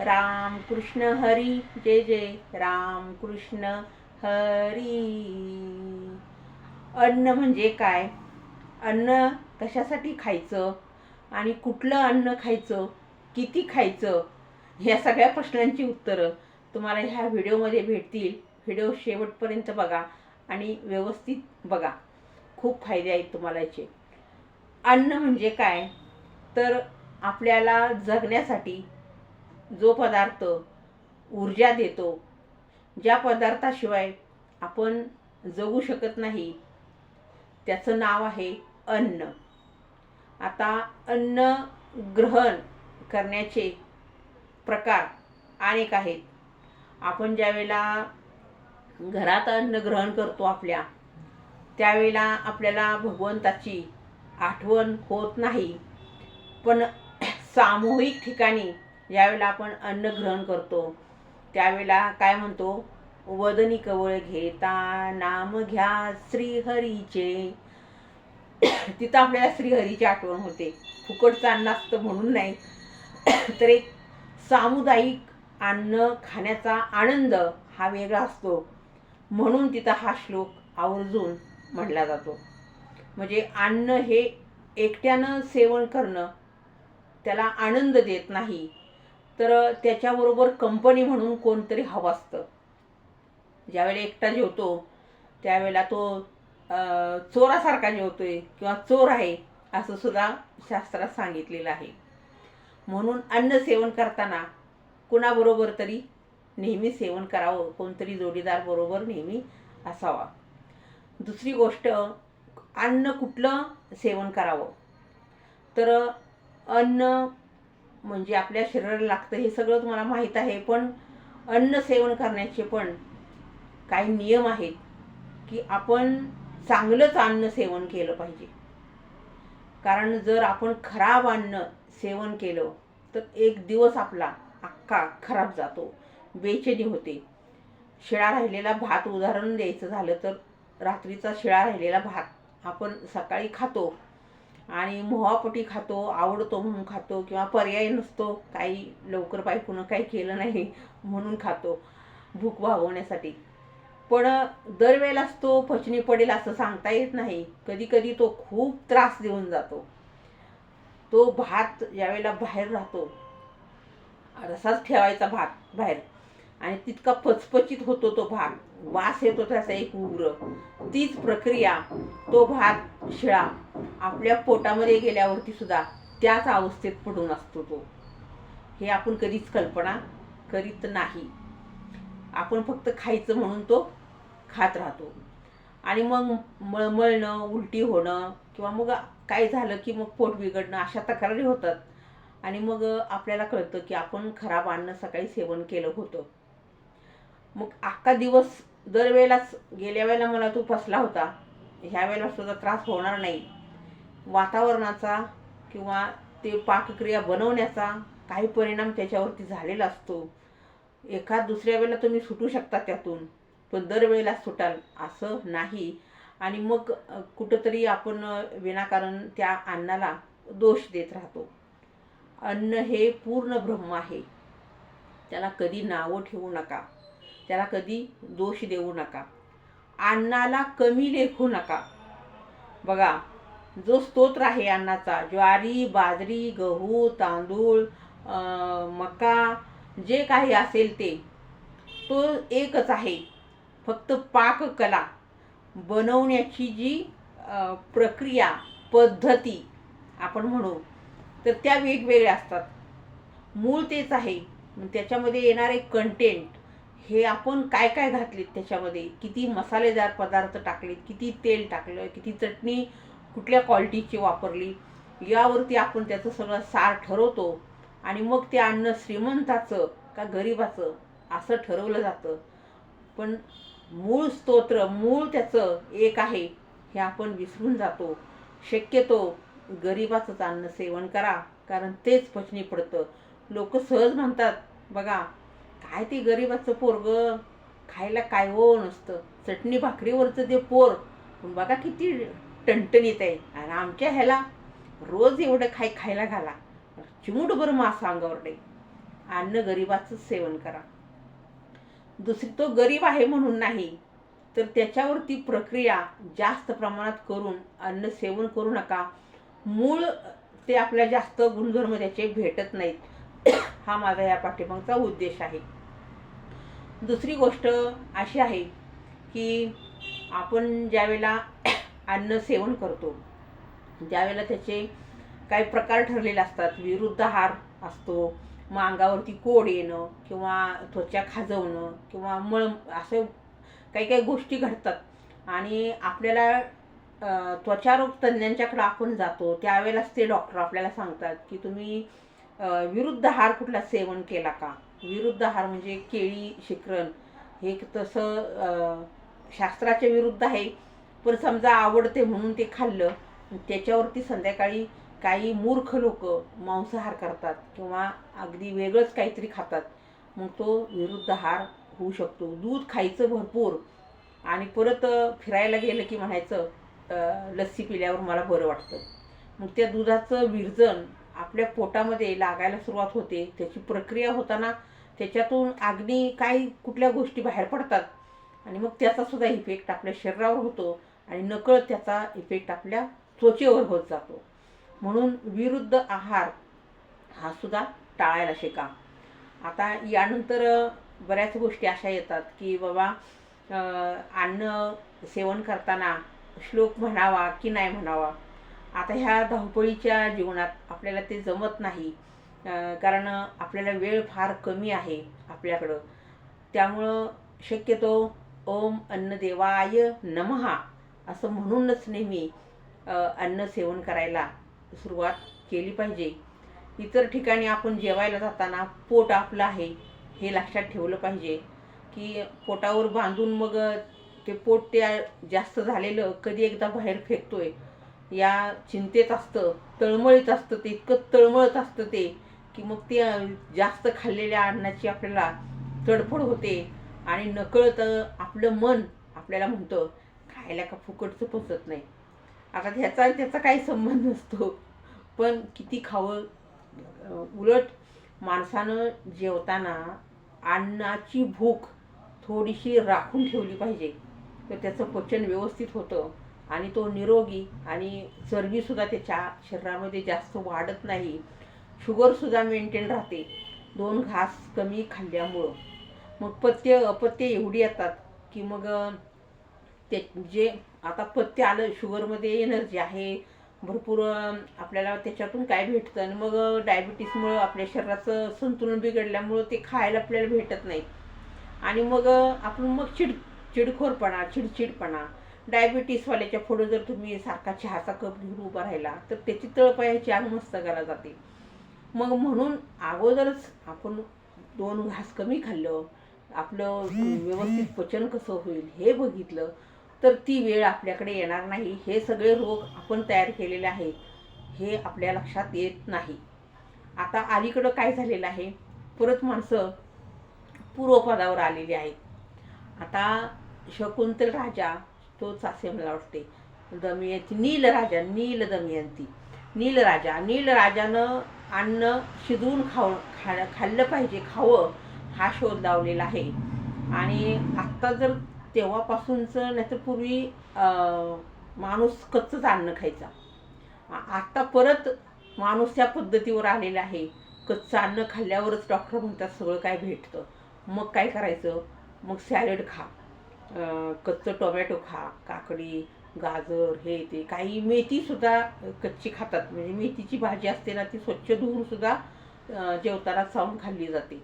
राम कृष्ण हरी जय जय राम कृष्ण हरी. अन्न म्हणजे काय? अन्न कशासाठी खायचं? आणि कुठलं अन्न खायचं? किती खायचं? ह्या सगळ्या प्रश्नांची उत्तरं तुम्हाला ह्या व्हिडिओमध्ये भेटतील. व्हिडिओ शेवटपर्यंत बघा आणि व्यवस्थित बघा. खूप फायदे आहेत तुम्हाला याचे. अन्न म्हणजे काय? तर आपल्याला जगण्यासाठी जो पदार्थ ऊर्जा देतो ज्या पदार्थाशिवाय आपण जगू शकत नाही त्याचं नाव आहे अन्न. आता अन्न ग्रहण करण्याचे प्रकार अनेक आहेत. आपण ज्यावेळेला घरात अन्न ग्रहण करतो आपल्या त्यावेळेला आपल्याला भगवंताची आठवण होत नाही. पण सामूहिक ठिकाणी ज्यावेळेला आपण अन्न ग्रहण करतो. त्यावेळेला काय म्हणतो? वदनी कवळ घेता नाम घ्या श्रीहरीचे. तिथं आपल्याला श्रीहरीची आठवण होते. फुकटचं अन्न असतं म्हणून नाही. तर एक सामुदायिक अन्न खाण्याचा आनंद हा वेगळा असतो. म्हणून तिथं हा श्लोक आवर्जून म्हटला जातो. म्हणजे अन्न हे एकट्यानं सेवन करणं त्याला आनंद देत नाही. तर त्याच्याबरोबर कंपनी म्हणून कोणतरी हवं असतं. ज्यावेळेला एकटा जेवतो त्यावेळेला तो चोरासारखा चोरासारखा जेवतोय किंवा चोर आहे असं सुद्धा शास्त्रात सांगितलेलं आहे. म्हणून अन्न सेवन करताना कुणाबरोबर तरी नेहमी सेवन करावं कोणतरी जोडीदार बरोबर नेहमी असावा. दुसरी गोष्ट अन्न कुठलं सेवन करावं? तर अन्न म्हणजे आपल्या शरीराला लागतं हे सगळं तुम्हाला माहीत आहे. पण अन्न सेवन करण्याचे पण काही नियम आहेत की आपण चांगलंच अन्न सेवन केलं पाहिजे. कारण जर आपण खराब अन्न सेवन केलं तर एक दिवस आपला अख्खा खराब जातो बेचेनी होते. शिळा राहिलेला भात उदाहरण द्यायचं झालं तर रात्रीचा शिळा राहिलेला भात आपण सकाळी खातो. आणि मोहापोटी खातो आवडतो म्हणून खातो किंवा पर्याय नसतो काही लवकर बायकोनं काही केलं नाही म्हणून खातो भूक भागवण्यासाठी. पण दरवेळेलाच तो पचनी पडेल असं सांगता येत नाही. कधी कधी तो खूप त्रास देऊन जातो. तो भात ज्यावेळेला बाहेर राहतो रसाच ठेवायचा भात बाहेर. आणि तितका पचपचित होतो तो भात. वास येतो त्याचा एक उग्र. तीच प्रक्रिया तो भात शिळा आपल्या पोटामध्ये गेल्यावरती सुद्धा त्याच अवस्थेत पडून असतो तो. हे आपण कधीच कल्पना करीत नाही. आपण फक्त खायचं म्हणून तो खात राहतो. आणि मग मळमळणं उलटी होणं किंवा मग काय झालं की मग पोट बिघडणं अशा तक्रारी होतात. आणि मग आपल्याला कळतं की आपण खराब अन्न सकाळी सेवन केलं होतं. मग अख्खा दिवस दरवेळेलाच गेल्या वेळेला मला तो फसला होता. ह्या वेळेला सुद्धा त्रास होणार नाही. वातावरणाचा किंवा ते पाकक्रिया बनवण्याचा काही परिणाम त्याच्यावरती झालेला असतो. एखाद दुसऱ्या वेळेला तुम्ही सुटू शकता त्यातून पण दरवेळेला सुटाल असं नाही. आणि मग कुठंतरी आपण विनाकारण त्या अन्नाला दोष देत राहतो. अन्न हे पूर्ण ब्रह्म आहे. त्याला कधी नावं ठेवू नका. त्याला कधी दोष देऊ नका. अन्नाला कमी लेखू नका. बघा जो स्तोत्र आहे अन्नाचा ज्वारी बाजरी गहू तांदूळ मका जे काही असेल ते तो एकच आहे. फक्त पाककला बनवण्याची जी प्रक्रिया पद्धती आपण म्हणू तर त्या वेगवेगळ्या असतात. मूळ तेच आहे. त्याच्यामध्ये येणारे कंटेंट हे आपण काय काय घातलेत त्याच्यामध्ये? किती मसालेदार पदार्थ टाकलेत? किती तेल टाकलं? किती चटणी कुठल्या क्वालिटीची वापरली? यावरती आपण त्याचं सगळं सार ठरवतो. आणि मग ते अन्न श्रीमंताचं का गरिबाचं असं ठरवलं जातं. पण मूळ स्तोत्र मूळ त्याचं एक आहे हे आपण विसरून जातो. शक्यतो गरिबाचंच अन्न सेवन करा कारण तेच पचनी पडतं. लोक सहज म्हणतात बघा काय ते गरिबाचं पोरग? खायला काय हो नसतं? चटणी भाकरीवरचं ते पोर. पण बघा किती टणटणीत आहे. आणि आमच्या ह्याला रोज एवढं खाय खायला घाला. चिमूट मासा अंगावर नाही अन्न गरिबाचंच सेवन करा. दुसरी तो गरीब आहे म्हणून नाही. तर त्याच्यावरती प्रक्रिया जास्त प्रमाणात करून अन्न सेवन करू नका. मूळ ते आपल्या जास्त गुणधर्म त्याचे भेटत नाहीत. हा माझा या पाठीमागचा उद्देश आहे. दुसरी गोष्ट अशी आहे की आपण ज्यावेळेला अन्न सेवन करतो ज्यावेळेला त्याचे काही प्रकार ठरलेले असतात विरुद्ध आहार असतो मग अंगावरती कोड येणं किंवा त्वचा खाजवणं किंवा मळ असं काही काही गोष्टी घडतात आणि आपल्याला त्वचारोग तज्ज्ञांच्याकडं आपण जातो त्यावेळेलाच ते डॉक्टर आपल्याला सांगतात की तुम्ही विरुद्ध आहार कुठला सेवन केला का? विरुद्ध आहार म्हणजे केळी शिकरण. हे तसं शास्त्राच्या विरुद्ध आहे. पण समजा आवडते म्हणून ते खाल्लं त्याच्यावरती संध्याकाळी काही मूर्ख लोक मांसाहार करतात किंवा अगदी वेगळंच काहीतरी खातात. मग तो विरुद्ध आहार होऊ शकतो. दूध खायचं भरपूर. आणि परत फिरायला गेलं की म्हणायचं लस्सी पिल्यावर मला बरं वाटतं. मग त्या दुधाचं विरजन आपल्या पोटामध्ये लागायला सुरुवात होते. त्याची प्रक्रिया होताना त्याच्यातून अग्नी काही कुठल्या गोष्टी बाहेर पडतात आणि मग त्याचा सुद्धा इफेक्ट आपल्या शरीरावर होतो आणि नकळत त्याचा इफेक्ट आपल्या त्वचेवर होत जातो. म्हणून विरुद्ध आहार हा सुद्धा टाळायला शिका. आता यानंतर बऱ्याच गोष्टी अशा येतात की बाबा अन्न सेवन करताना श्लोक म्हणावा की नाही म्हणावा. आता ह्या धावपळीच्या जीवनात आपल्याला ते जमत नाही. कारण आपल्याला वेळ फार कमी आहे आपल्याकडं. त्यामुळं शक्यतो ओम अन्नदेवाय नमहा असं म्हणूनच नेहमी अन्न सेवन करायला सुरुवात केली पाहिजे. इतर ठिकाणी आपण जेवायला जाताना पोट आपलं आहे हे लक्षात ठेवलं पाहिजे. की पोटावर बांधून मग ते पोट त्या जास्त झालेलं कधी एकदा बाहेर फेकतोय या चिंतेत असतं तळमळीत असतं ते इतकं तळमळत असतं ते की मग ते जास्त खाल्लेल्या अन्नाची आपल्याला तडफड होते. आणि नकळत आपलं मन आपल्याला म्हणतं खायला का फुकटचं पोचत नाही? आता ह्याचा त्याचा काही संबंध नसतो. पण किती खावं उलट माणसानं जेवताना अन्नाची भूक थोडीशी राखून ठेवली पाहिजे. तर त्याचं पचन व्यवस्थित होतं. आणि तो निरोगी आणि चरबीसुद्धा त्याच्या शरीरामध्ये जास्त वाढत नाही. शुगरसुद्धा मेंटेन राहते. दोन घास कमी खाल्ल्यामुळं. मग पथ्य अपत्य एवढी येतात की मग ते जे आता पथ्य आलं शुगरमध्ये एनर्जी आहे भरपूर आपल्याला त्याच्यातून काय भेटतं? आणि मग डायबिटीसमुळं आपल्या शरीराचं संतुलन बिघडल्यामुळं ते खायला आपल्याला भेटत नाही आणि मग आपण मग चिड चिडखोरपणा चिडचिडपणा डायबिटीसवाल्याच्या पुढं जर तुम्ही सारखा चहाचा कप घेऊन उभा राहिला तर त्याची तळपायाची आग मस्तकाला जाते. मग म्हणून अगोदरच आपण दोन घास कमी खाल्लं आपलं व्यवस्थित पचन कसं होईल हे बघितलं तर ती वेळ आपल्याकडे येणार नाही. हे सगळे रोग आपण तयार केलेले आहेत हे आपल्या लक्षात येत नाही. आता अलीकडं काय झालेलं आहे? परत माणसं पूर्वपदावर आलेली आहेत. आता शकुंतल राजा तोच असे मला वाटते दमयंती नील राजा नील दमयंती. नील राजा नील राजानं अन्न शिजवून खाऊ खा खाल्लं पाहिजे खावं हा शोध लावलेला आहे. आणि आत्ता जर तेव्हापासूनचं नाहीतर पूर्वी माणूस कच्चंच अन्न खायचा. आत्ता परत माणूस त्या पद्धतीवर आलेला आहे. कच्चं अन्न खाल्ल्यावरच डॉक्टर म्हणतात सगळं काय भेटतं. मग काय करायचं? मग सॅलड खा. कच्चं टोमॅटो खा काकडी गाजर हे ते. काही मेथीसुद्धा कच्ची खातात. म्हणजे मेथीची भाजी असते ना ती स्वच्छ धुवून सुद्धा जेवताना चावून खाल्ली जाते.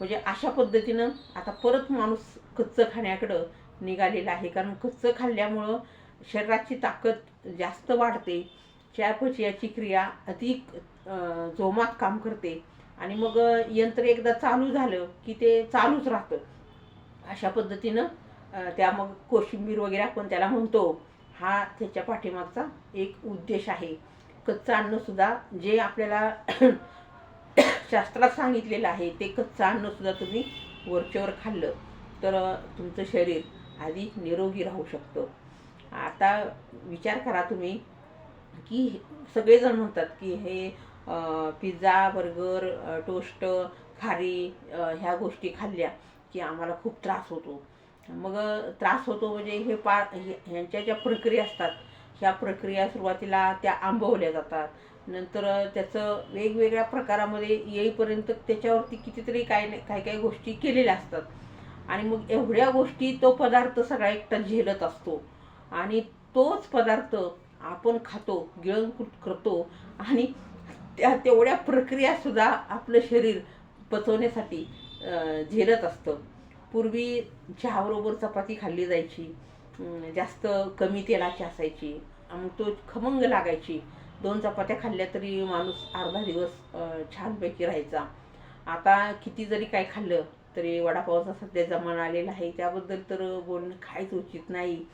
म्हणजे अशा पद्धतीनं आता परत माणूस कच्चं खाण्याकडं निघालेला आहे. कारण कच्चं खाल्ल्यामुळं शरीराची ताकद जास्त वाढते. चयापचयाची क्रिया अधिक जोमात काम करते. आणि मग यंत्र एकदा चालू झालं की ते चालूच राहतं. अशा पद्धतीनं त्या मग कोशिंबीर वगैरे आपण त्याला म्हणतो हा त्याच्या पाठीमागचा एक उद्देश आहे. कच्चं अन्नसुद्धा जे आपल्याला शास्त्रात सांगितलेलं आहे ते कच्चं अन्नसुद्धा तुम्ही वरच्यावर खाल्लं तर तुमचं शरीर आधी निरोगी राहू शकतं. आता विचार करा तुम्ही की सगळेजण म्हणतात की हे पिझ्झा बर्गर टोस्ट खारी ह्या गोष्टी खाल्ल्या की आम्हाला खूप त्रास होतो. मग त्रास होतो म्हणजे हे पा हे- ह्यांच्या ज्या प्रक्रिया असतात ह्या प्रक्रिया सुरुवातीला त्या आंबवल्या जातात. नंतर त्याचं वेगवेगळ्या प्रकारामध्ये येईपर्यंत त्याच्यावरती कितीतरी काय नाही- काही काही गोष्टी केलेल्या असतात. आणि मग एवढ्या गोष्टी तो पदार्थ सगळा एकटा झेलत असतो. आणि तोच पदार्थ आपण खातो गिळंकृत करतो. आणि त्या तेवढ्या प्रक्रियासुद्धा आपलं शरीर पचवण्यासाठी झेलत असतं. पूर्वी चहाबरोबर चपाती खाल्ली जायची. जास्त कमी तेलाची असायची. मग तो खमंग लागायची. दोन चपात्या खाल्ल्या तरी माणूस अर्धा दिवस छानपैकी राहायचा. आता किती जरी काय खाल्लं तरी वडापावचा सध्या जमाना आलेला आहे. त्याबद्दल तर बोलणं खायच उचित नाही.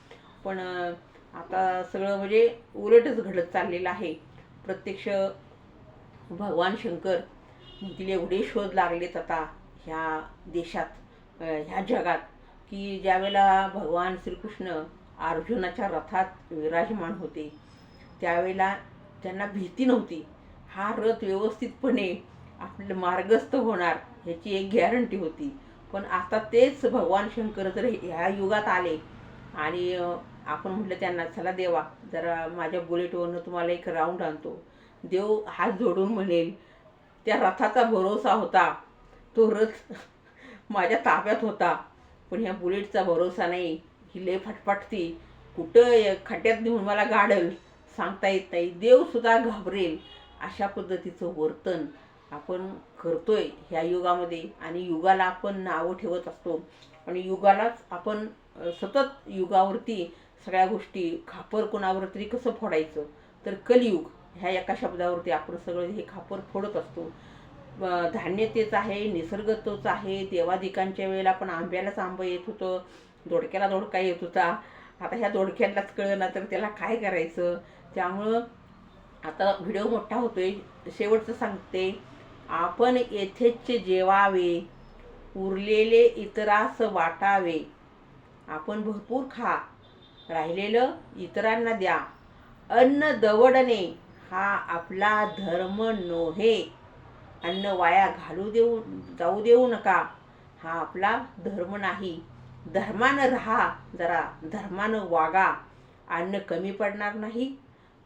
पण आता सगळं म्हणजे उलटच घडत चाललेलं आहे. प्रत्यक्ष भगवान शंकर म्हणतील एवढे शोध लागलेत आता ह्या देशात. ह्या जगात की ज्यावेळेला भगवान श्रीकृष्ण अर्जुनाच्या रथात विराजमान होते त्यावेळेला त्यांना भीती नव्हती. हा रथ व्यवस्थितपणे आपलं मार्गस्थ होणार ह्याची एक गॅरंटी होती. पण आता तेच भगवान शंकर जर ह्या युगात आले आणि आपण म्हटलं त्यांना चला देवा जरा माझ्या बुलेटवरनं तुम्हाला एक राऊंड आणतो. देव हात जोडून म्हणेल त्या रथाचा भरोसा होता. तो रथ माझ्या ताब्यात होता. पण ह्या बुलेटचा भरोसा नाही. ही लय फटफटती. कुठं खड्ड्यात नेऊन मला गाडल सांगता येत नाही. देवसुद्धा घाबरेल. अशा पद्धतीचं वर्तन आपण करतोय ह्या युगामध्ये. आणि युगाला आपण नावं ठेवत असतो. आणि युगालाच आपण सतत युगावरती सगळ्या गोष्टी खापर कोणावर तरी कसं फोडायचं? तर कलियुग. ह्या एका शब्दावरती आपण सगळं हे खापर फोडत असतो. धान्य तेच आहे निसर्ग तोच आहे. देवादिकांच्या वेळेला पण आंब्यालाच आंबं येत होतं. दोडक्याला दोडका येत होता. आता ह्या दोडक्यालाच कळलं तर त्याला काय करायचं? त्यामुळं आता व्हिडिओ मोठा होतोय. शेवटचं सांगते. आपण येथेच जेवावे. उरलेले इतरास वाटावे. आपण भरपूर खा. राहिलेलं इतरांना द्या. अन्न दवडणे हा आपला धर्म नोहे. अन्न वाया घालू देऊ जाऊ देऊ नका. हा आपला धर्म नाही. धर्मानं राहा जरा धर्मानं वागा. अन्न कमी पडणार नाही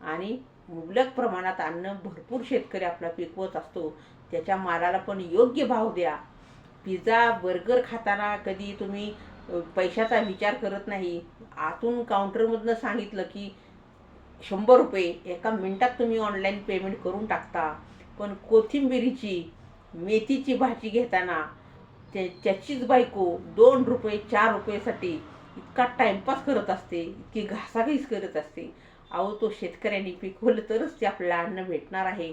आणि मुबलक प्रमाणात अन्न भरपूर शेतकरी आपला पिकवत असतो. त्याच्या मालाला पण योग्य भाव द्या. पिझ्झा बर्गर खाताना कधी तुम्ही पैशाचा विचार करत नाही. आतून काउंटरमधनं सांगितलं की शंभर रुपये एका मिनटात तुम्ही ऑनलाईन पेमेंट करून टाकता. पण कोथिंबिरीची मेथीची भाजी घेताना त्या त्याचीच बायको दोन रुपये चार रुपयेसाठी इतका टाइमपास करत असते इतकी घासाघीस करत असते. अहो तो शेतकऱ्यांनी पिकवलं तरच ते आपल्याला अन्न भेटणार आहे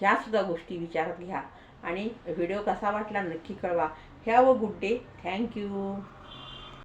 ह्यासुद्धा गोष्टी विचारात घ्या. आणि व्हिडिओ कसा वाटला नक्की कळवा. ह्या व गुड डे थँक्यू.